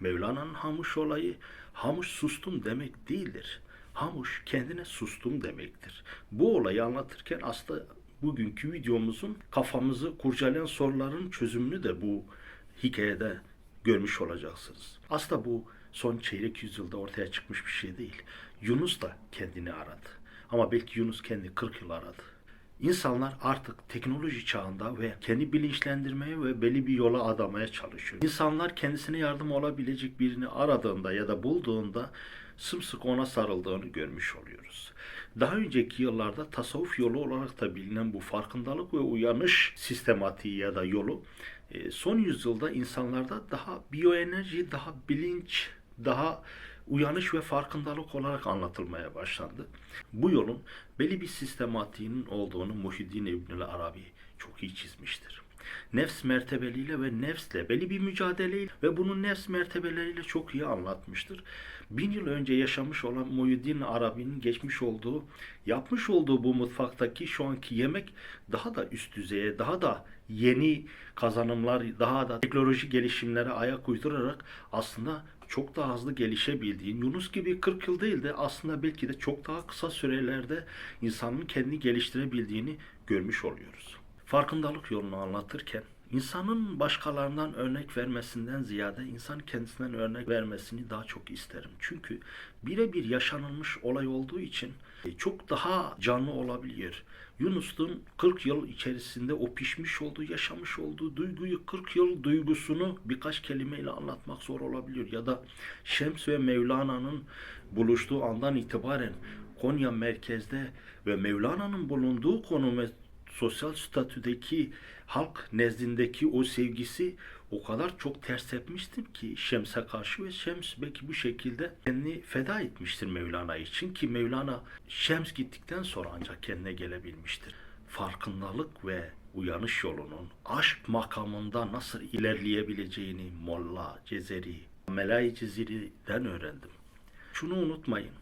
Mevlana'nın Hamuş olayı, Hamuş sustum demek değildir. Hamuş kendine sustum demektir. Bu olayı anlatırken aslında bugünkü videomuzun kafamızı kurcalayan soruların çözümünü de bu hikayede görmüş olacaksınız. Aslında bu son çeyrek yüzyılda ortaya çıkmış bir şey değil. Yunus da kendini aradı. Ama belki Yunus kendi 40 yıl aradı. İnsanlar artık teknoloji çağında ve kendi bilinçlendirmeye ve belli bir yola adamaya çalışıyor. İnsanlar kendisine yardım olabilecek birini aradığında ya da bulduğunda sımsıkı ona sarıldığını görmüş oluyoruz. Daha önceki yıllarda tasavvuf yolu olarak da bilinen bu farkındalık ve uyanış sistematiği ya da yolu e, son yüzyılda insanlarda daha biyoenerji, daha bilinç, daha uyanış ve farkındalık olarak anlatılmaya başlandı. Bu yolun belli bir sistematiğinin olduğunu Muhyiddin İbnül Arabi çok iyi çizmiştir. Nefs mertebeliyle ve nefsle belli bir mücadeleyle ve bunun nefs mertebeleriyle çok iyi anlatmıştır. Bin yıl önce yaşamış olan Muhyiddin Arabi'nin geçmiş olduğu, yapmış olduğu bu mutfaktaki şu anki yemek daha da üst düzeye, daha da yeni kazanımlar, daha da teknoloji gelişimlere ayak uydurarak aslında çok daha hızlı gelişebildiğin, Yunus gibi 40 yıl değil de aslında belki de çok daha kısa sürelerde insanın kendini geliştirebildiğini görmüş oluyoruz. Farkındalık yolunu anlatırken insanın başkalarından örnek vermesinden ziyade insan kendisinden örnek vermesini daha çok isterim. Çünkü birebir yaşanılmış olay olduğu için çok daha canlı olabiliyor. Yunus'un 40 yıl içerisinde o pişmiş olduğu, yaşamış olduğu duyguyu 40 yıl duygusunu birkaç kelimeyle anlatmak zor olabiliyor. Ya da Şems ve Mevlana'nın buluştuğu andan itibaren Konya merkezde ve Mevlana'nın bulunduğu konum sosyal statüdeki halk nezdindeki o sevgisi o kadar çok ters tepmiştir ki Şems'e karşı ve Şems belki bu şekilde kendini feda etmiştir Mevlana için ki Mevlana Şems gittikten sonra ancak kendine gelebilmiştir. Farkındalık ve uyanış yolunun aşk makamında nasıl ilerleyebileceğini Molla Cezeri, Melai Cezeri'den öğrendim. Şunu unutmayın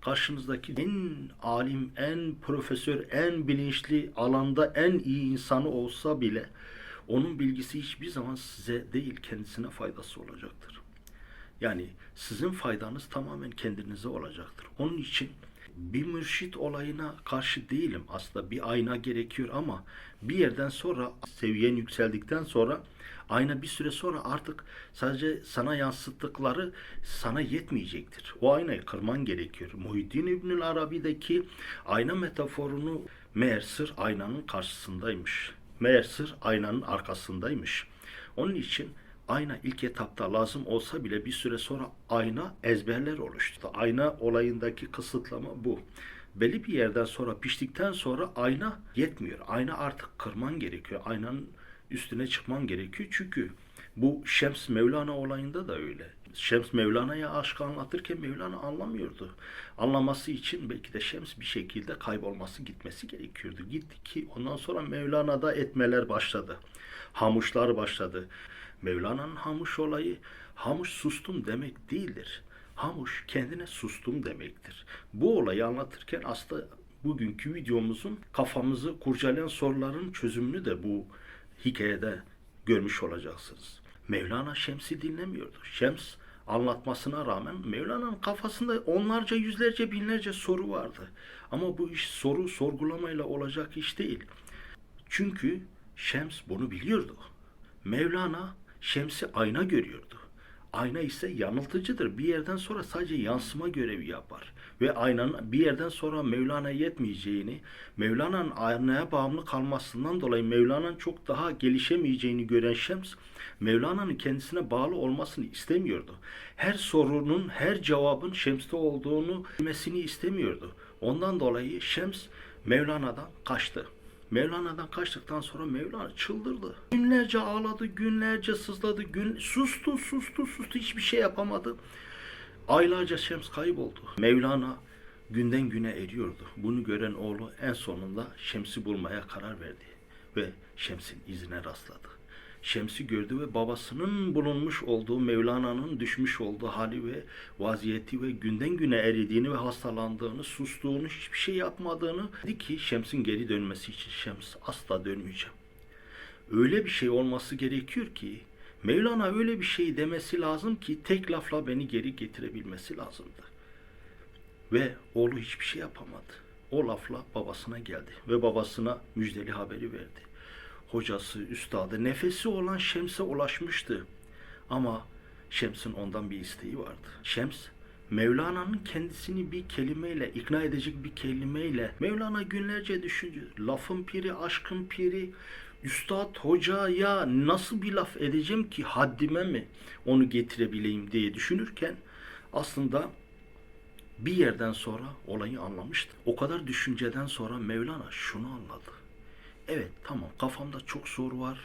karşınızdaki en alim, en profesör, en bilinçli alanda en iyi insanı olsa bile onun bilgisi hiçbir zaman size değil kendisine faydası olacaktır. Yani sizin faydanız tamamen kendinize olacaktır. Onun için bir mürşit olayına karşı değilim. Aslında bir ayna gerekiyor ama bir yerden sonra seviyen yükseldikten sonra ayna bir süre sonra artık sadece sana yansıttıkları sana yetmeyecektir. O aynayı kırman gerekiyor. Muhyiddin İbnül Arabi'deki ayna metaforunu meğer sır aynanın karşısındaymış. Meğer sır aynanın arkasındaymış. Onun için ayna ilk etapta lazım olsa bile bir süre sonra ayna ezberler oluştu. Ayna olayındaki kısıtlama bu. Belli bir yerden sonra piştikten sonra ayna yetmiyor. Ayna artık kırman gerekiyor. Aynanın üstüne çıkman gerekiyor. Çünkü bu Şems Mevlana olayında da öyle. Şems Mevlana'ya aşkı anlatırken Mevlana anlamıyordu. Anlaması için belki de Şems bir şekilde kaybolması gitmesi gerekiyordu. Gitti ki ondan sonra Mevlana'da etmeler başladı. Hamuşlar başladı. Mevlana'nın hamuş olayı hamuş sustum demek değildir. Hamuş kendine sustum demektir. Bu olayı anlatırken aslında bugünkü videomuzun kafamızı kurcalayan soruların çözümünü de bu hikayede görmüş olacaksınız. Mevlana Şems'i dinlemiyordu. Şems anlatmasına rağmen Mevlana'nın kafasında onlarca, yüzlerce, binlerce soru vardı. Ama bu iş soru sorgulamayla olacak iş değil. Çünkü Şems bunu biliyordu. Mevlana Şems'i ayna görüyordu. Ayna ise yanıltıcıdır. Bir yerden sonra sadece yansıma görevi yapar. Ve aynanın bir yerden sonra Mevlana yetmeyeceğini, Mevlana'nın aynaya bağımlı kalmasından dolayı Mevlana'nın çok daha gelişemeyeceğini gören Şems, Mevlana'nın kendisine bağlı olmasını istemiyordu. Her sorunun, her cevabın Şems'te olduğunu bilmesini istemiyordu. Ondan dolayı Şems Mevlana'dan kaçtı. Mevlana'dan kaçtıktan sonra Mevlana çıldırdı. Günlerce ağladı, günlerce sızladı, gün sustu, sustu, sustu, hiçbir şey yapamadı. Aylarca Şems kayboldu. Mevlana günden güne eriyordu. Bunu gören oğlu en sonunda Şems'i bulmaya karar verdi ve Şems'in izine rastladı. Şems'i gördü ve babasının bulunmuş olduğu Mevlana'nın düşmüş olduğu hali ve vaziyeti ve günden güne eridiğini ve hastalandığını, sustuğunu, hiçbir şey yapmadığını dedi ki Şems'in geri dönmesi için Şems asla dönmeyeceğim. Öyle bir şey olması gerekiyor ki Mevlana öyle bir şey demesi lazım ki tek lafla beni geri getirebilmesi lazımdı. Ve oğlu hiçbir şey yapamadı. O lafla babasına geldi ve babasına müjdeli haberi verdi. Hocası, üstadı, nefesi olan Şems'e ulaşmıştı. Ama Şems'in ondan bir isteği vardı. Şems, Mevlana'nın kendisini bir kelimeyle, ikna edecek bir kelimeyle, Mevlana günlerce düşündü. Lafın piri, aşkın piri, üstad, hoca ya nasıl bir laf edeceğim ki haddime mi onu getirebileyim diye düşünürken aslında bir yerden sonra olayı anlamıştı. O kadar düşünceden sonra Mevlana şunu anladı. Evet tamam kafamda çok soru var.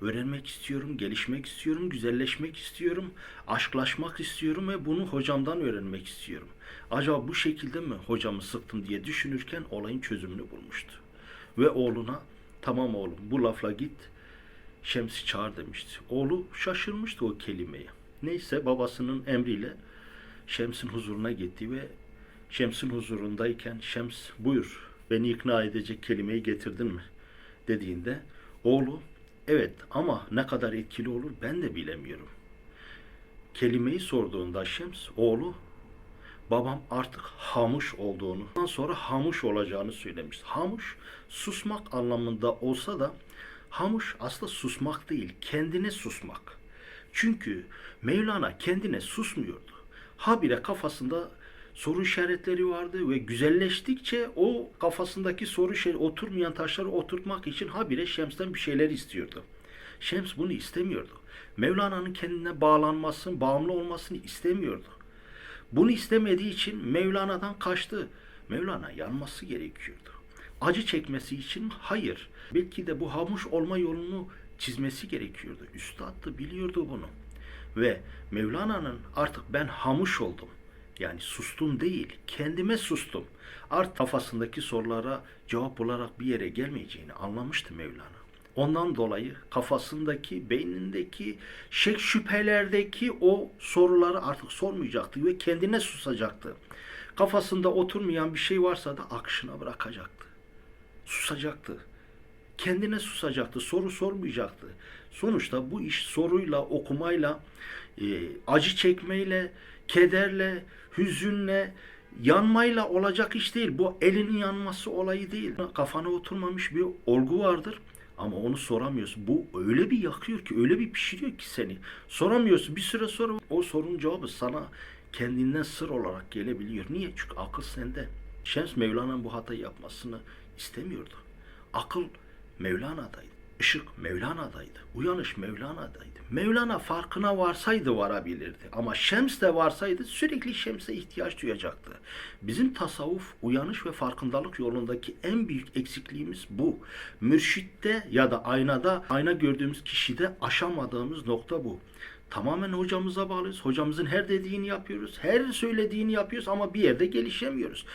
Öğrenmek istiyorum, gelişmek istiyorum, güzelleşmek istiyorum, aşklaşmak istiyorum ve bunu hocamdan öğrenmek istiyorum. Acaba bu şekilde mi hocamı sıktım diye düşünürken olayın çözümünü bulmuştu. Ve oğluna tamam oğlum bu lafla git Şems'i çağır demişti. Oğlu şaşırmıştı o kelimeye. Neyse babasının emriyle Şems'in huzuruna gitti ve Şems'in huzurundayken Şems buyur beni ikna edecek kelimeyi getirdin mi? dediğinde oğlu evet ama ne kadar etkili olur ben de bilemiyorum. Kelimeyi sorduğunda Şems oğlu babam artık hamuş olduğunu, ondan sonra hamuş olacağını söylemişti. Hamuş susmak anlamında olsa da hamuş aslında susmak değil, kendine susmak. Çünkü Mevlana kendine susmuyordu. Habire kafasında soru işaretleri vardı ve güzelleştikçe o kafasındaki soru işareti oturmayan taşları oturtmak için habire Şems'ten bir şeyler istiyordu. Şems bunu istemiyordu. Mevlana'nın kendine bağlanmasını, bağımlı olmasını istemiyordu. Bunu istemediği için Mevlana'dan kaçtı. Mevlana yanması gerekiyordu. Acı çekmesi için hayır. Belki de bu hamuş olma yolunu çizmesi gerekiyordu. Üstad da biliyordu bunu. Ve Mevlana'nın artık ben hamuş oldum. Yani sustum değil, kendime sustum. Art kafasındaki sorulara cevap olarak bir yere gelmeyeceğini anlamıştı Mevlana. Ondan dolayı kafasındaki, beynindeki, şek şüphelerdeki o soruları artık sormayacaktı ve kendine susacaktı. Kafasında oturmayan bir şey varsa da akışına bırakacaktı. Susacaktı. Kendine susacaktı, soru sormayacaktı. Sonuçta bu iş soruyla, okumayla, e, acı çekmeyle, kederle, hüzünle, yanmayla olacak iş değil. Bu elinin yanması olayı değil. Kafana oturmamış bir olgu vardır. Ama onu soramıyorsun. Bu öyle bir yakıyor ki, öyle bir pişiriyor ki seni. Soramıyorsun. Bir süre sonra o sorunun cevabı sana kendinden sır olarak gelebiliyor. Niye? Çünkü akıl sende. Şems Mevlana'nın bu hatayı yapmasını istemiyordu. Akıl Mevlana'daydı. Işık Mevlana'daydı. Uyanış Mevlana'daydı. Mevlana farkına varsaydı varabilirdi. Ama Şems de varsaydı sürekli Şems'e ihtiyaç duyacaktı. Bizim tasavvuf, uyanış ve farkındalık yolundaki en büyük eksikliğimiz bu. Mürşitte ya da aynada, ayna gördüğümüz kişide aşamadığımız nokta bu. Tamamen hocamıza bağlıyız. Hocamızın her dediğini yapıyoruz. Her söylediğini yapıyoruz ama bir yerde gelişemiyoruz.